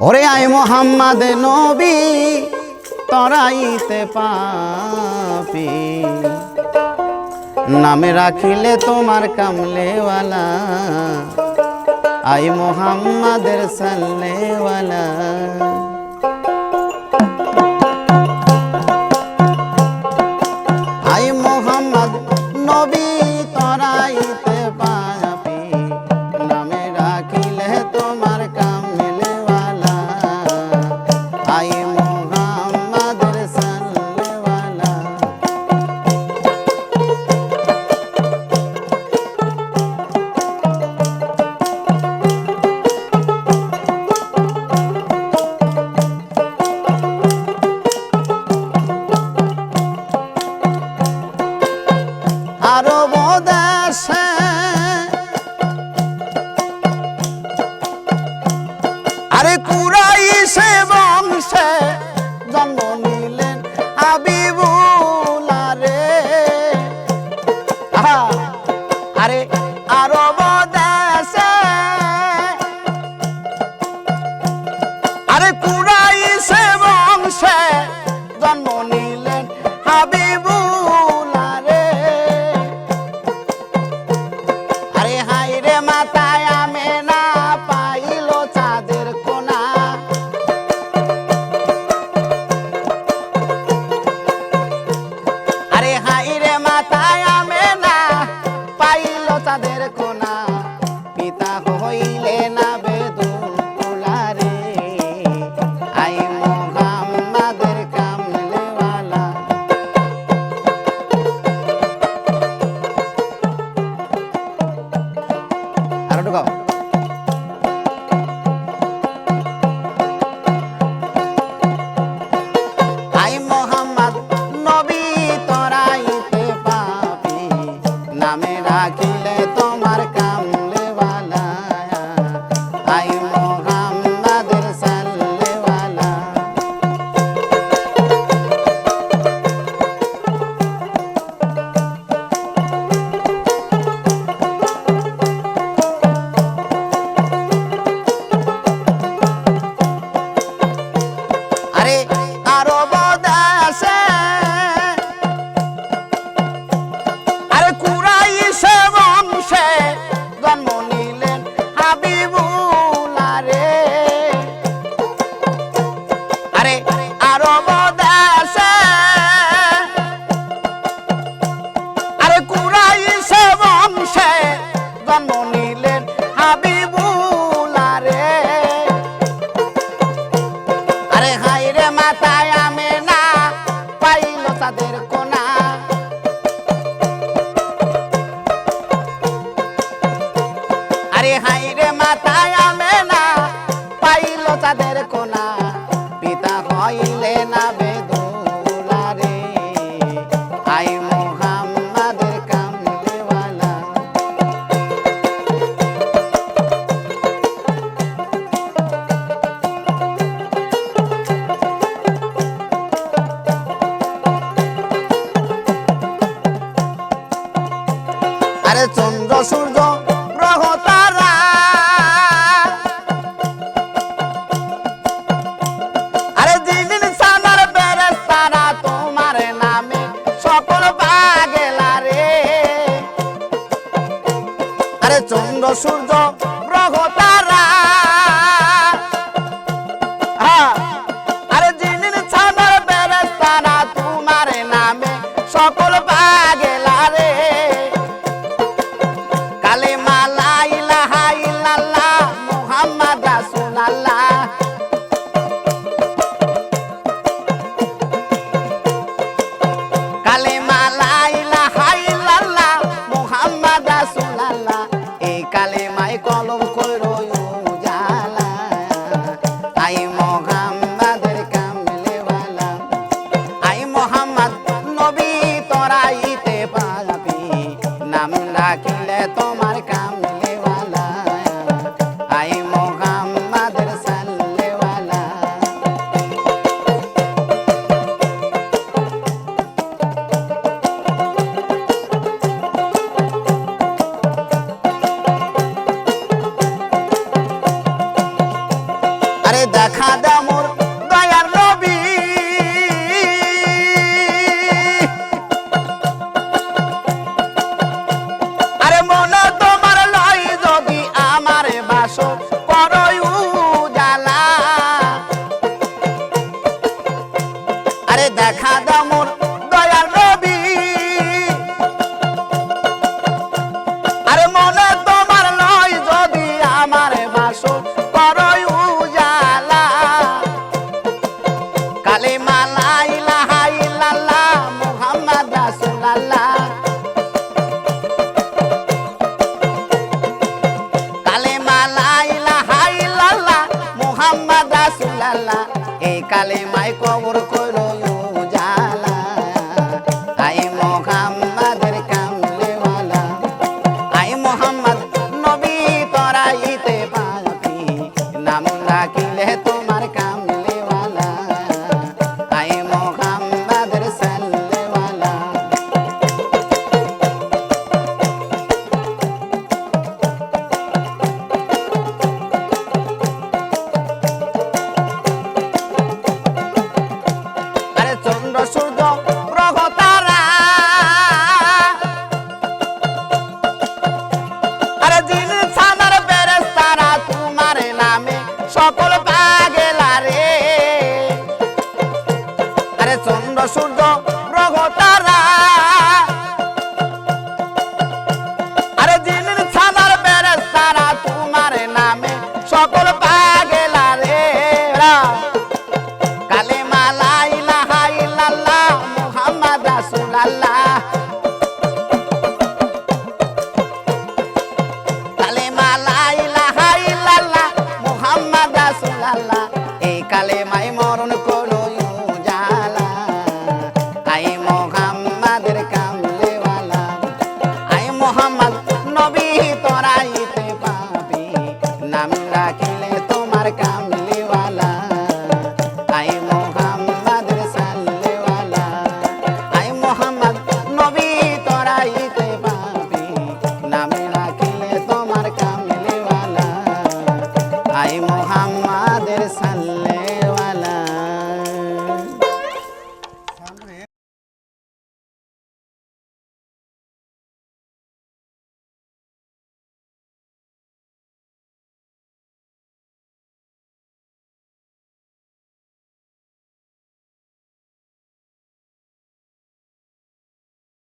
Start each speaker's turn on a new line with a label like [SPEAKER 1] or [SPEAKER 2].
[SPEAKER 1] ওরে আই মোহাম্মদ নবী, তরাইতে পাপি। নামে রাখিলে তোমার কামলেওয়ালা আই মোহাম্মদের সাল্লেওয়ালা। আই নবী পাপি। নামে তোমার কাম পাইলে না আরে হাই রে মাথায় আমে না পাইল চাঁদের কোনা পিতা হইলে না চন্দ্র সূর্য গ্রহ তারা কলম ইল্লাল্লাহ এই কালেমায় কবর 了。